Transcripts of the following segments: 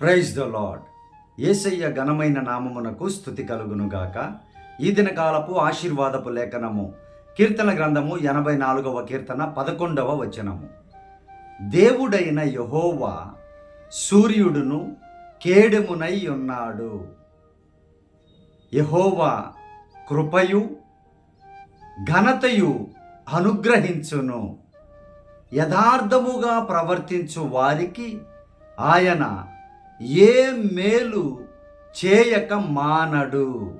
Praise the lord ఏసయ్య ఘనమైన నామమునకు స్థుతి కలుగునుగాక. ఈ దినకాలపు ఆశీర్వాదపు లేఖనము కీర్తన గ్రంథము ఎనభై నాలుగవ కీర్తన పదకొండవ వచనము. దేవుడైన యహోవా సూర్యుడును కేడెమునై ఉన్నాడు. యహోవా కృపయు ఘనతయు అనుగ్రహించును. యథార్థముగా ప్రవర్తించు వారికి ఆయన ఏ మేలు చేయక మానడు.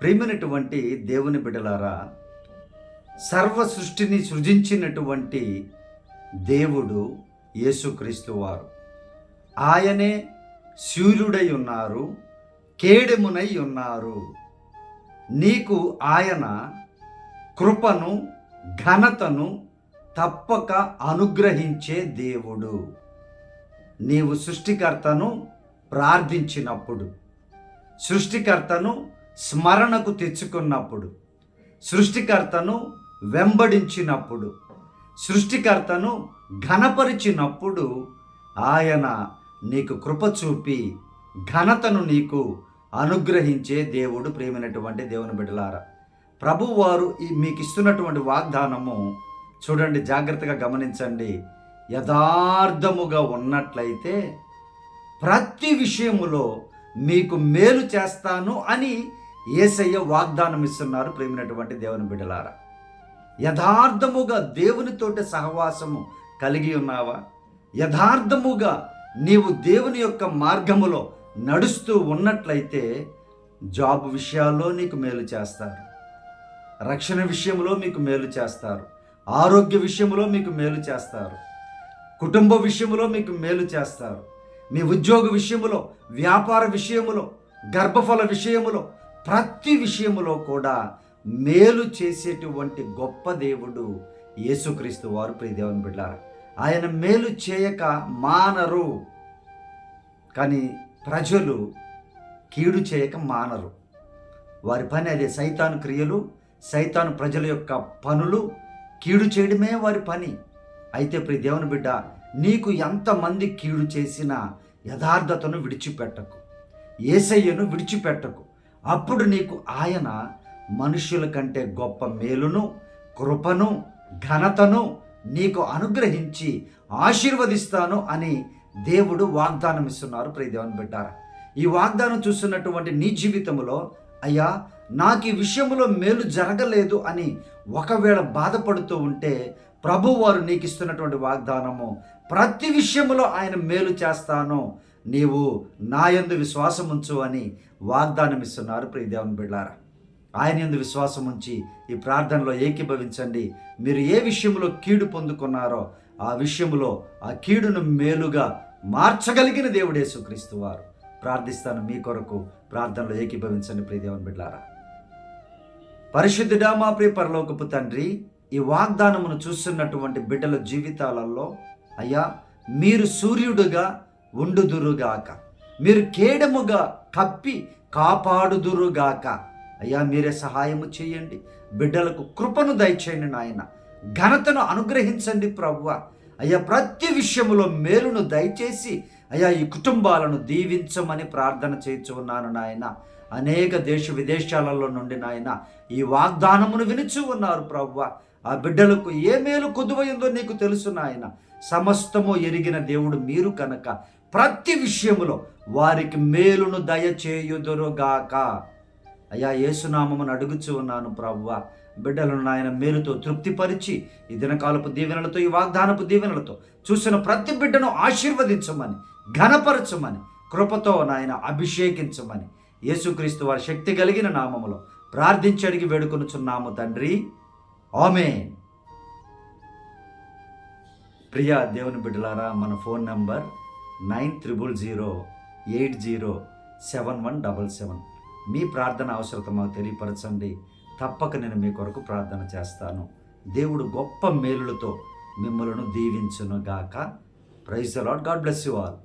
ప్రేమినటువంటి దేవుని బిడలారా సర్వ సృష్టిని సృజించినటువంటి దేవుడు యేసుక్రీస్తు వారు. ఆయనే సూర్యుడై ఉన్నారు కేడెమునై ఉన్నారు. నీకు ఆయన కృపను ఘనతను తప్పక అనుగ్రహించే దేవుడు. నీవు సృష్టికర్తను ప్రార్థించినప్పుడు సృష్టికర్తను స్మరణకు తెచ్చుకున్నప్పుడు సృష్టికర్తను వెంబడించినప్పుడు సృష్టికర్తను ఘనపరిచినప్పుడు ఆయన నీకు కృప చూపి ఘనతను నీకు అనుగ్రహించే దేవుడు ప్రేమైనటువంటి దేవుని బిడ్డలారా. ప్రభువారు ఈ మీకు ఇస్తున్నటువంటి వాగ్దానము చూడండి జాగ్రత్తగా గమనించండి. యథార్థముగా ఉన్నట్లయితే ప్రతి విషయములో మీకు మేలు చేస్తాను అని ఏసయ్య వాగ్దానం ఇస్తున్నారు ప్రేమినటువంటి దేవుని బిడ్డలారా. యథార్థముగా దేవునితోటి సహవాసము కలిగి ఉన్నావా? యథార్థముగా నీవు దేవుని యొక్క మార్గములో నడుస్తూ ఉన్నట్లయితే జాబ్ విషయాల్లో నీకు మేలు చేస్తారు. రక్షణ విషయంలో మీకు మేలు చేస్తారు. ఆరోగ్య విషయంలో మీకు మేలు చేస్తారు. కుటుంబ విషయంలో మీకు మేలు చేస్తారు. మీ ఉద్యోగ విషయములో వ్యాపార విషయములో గర్భఫల విషయములో ప్రతి విషయములో కూడా మేలు చేసేటువంటి గొప్ప దేవుడు యేసుక్రీస్తు వారు ప్రియదేవని బిడ్డారు. ఆయన మేలు చేయక మానరు. కానీ ప్రజలు కీడు చేయక మానరు. వారి పని అదే సైతాను క్రియలు సైతాను ప్రజల యొక్క పనులు కీడు చేయడమే వారి పని. అయితే ప్రియ దేవుని బిడ్డ నీకు ఎంతమంది కీడు చేసినా యథార్థతను విడిచిపెట్టకు. ఏసయ్యను విడిచిపెట్టకు. అప్పుడు నీకు ఆయన మనుషుల కంటే గొప్ప మేలును కృపను ఘనతను నీకు అనుగ్రహించి ఆశీర్వదిస్తాను అని దేవుడు వాగ్దానం ఇస్తున్నారు ప్రియదేవుని బిడ్డారా. ఈ వాగ్దానం చూస్తున్నటువంటి నీ జీవితంలో అయ్యా నాకు ఈ విషయంలో మేలు జరగలేదు అని ఒకవేళ బాధపడుతూ ఉంటే ప్రభు వారు నీకు ఇస్తున్నటువంటి వాగ్దానము ప్రతి విషయంలో ఆయన మేలు చేస్తాను. నీవు నా యందు విశ్వాసం ఉంచు అని వాగ్దానం ఇస్తున్నారు ప్రియదేవన్ బిళ్ళారా ఆయన ఎందు విశ్వాసం ఉంచి ఈ ప్రార్థనలో ఏకీభవించండి. మీరు ఏ విషయంలో కీడు పొందుకున్నారో ఆ విషయంలో ఆ కీడును మేలుగా మార్చగలిగిన దేవుడే యేసుక్రీస్తు వారు. ప్రార్థిస్తాను మీ కొరకు ప్రార్థనలో ఏకీభవించండి ప్రియదేవన్ బిడ్లారా పరిశుద్ధుడా మా ప్రియ పరలోకపు తండ్రి ఈ వాగ్దానమును చూస్తున్నటువంటి బిడ్డల జీవితాలలో అయ్యా మీరు సూర్యుడుగా ఉండుదురుగాక. మీరు కేడముగా కప్పి కాపాడుదురుగాక. అయ్యా మీరే సహాయము చేయండి. బిడ్డలకు కృపను దయచేయండి నాయన. ఘనతను అనుగ్రహించండి ప్రభువ అయ్యా ప్రతి విషయములో మేలును దయచేసి అయ్యా ఈ కుటుంబాలను దీవించమని ప్రార్థన చేయించు ఉన్నాను నాయన. అనేక దేశ విదేశాలలో నుండి నాయన ఈ వాగ్దానమును వినుచు ఉన్నారు ప్రవ్వ. ఆ బిడ్డలకు ఏ మేలు కొద్దువైందో నీకు తెలుసు నాయన. సమస్తము ఎరిగిన దేవుడు మీరు కనుక ప్రతి విషయములో వారికి మేలును దయచేయుదురుగాక. అయ్యా యేసునామమును అడుగుచు ఉన్నాను ప్రవ్వ. బిడ్డలను నాయన మేలుతో తృప్తిపరిచి ఈ దినకాలపు దీవెనలతో ఈ వాగ్దానపు దీవెనలతో చూసిన ప్రతి బిడ్డను ఆశీర్వదించమని ఘనపరచమని కృపతో నాయన అభిషేకించమని యేసుక్రీస్తు వారి శక్తి కలిగిన నామములో ప్రార్థించి అడిగి వేడుకొనుచున్నాము తండ్రి. ఆమె ప్రియా దేవుని బిడ్డలారా మన phone number nine triple zero eight zero seven one double seven. మీ ప్రార్థన అవసరత మాకు తెలియపరచండి. తప్పక నేను మీ కొరకు ప్రార్థన చేస్తాను. దేవుడు గొప్ప మేలులతో మిమ్మలను దీవించును గాక praise lord god bless you all.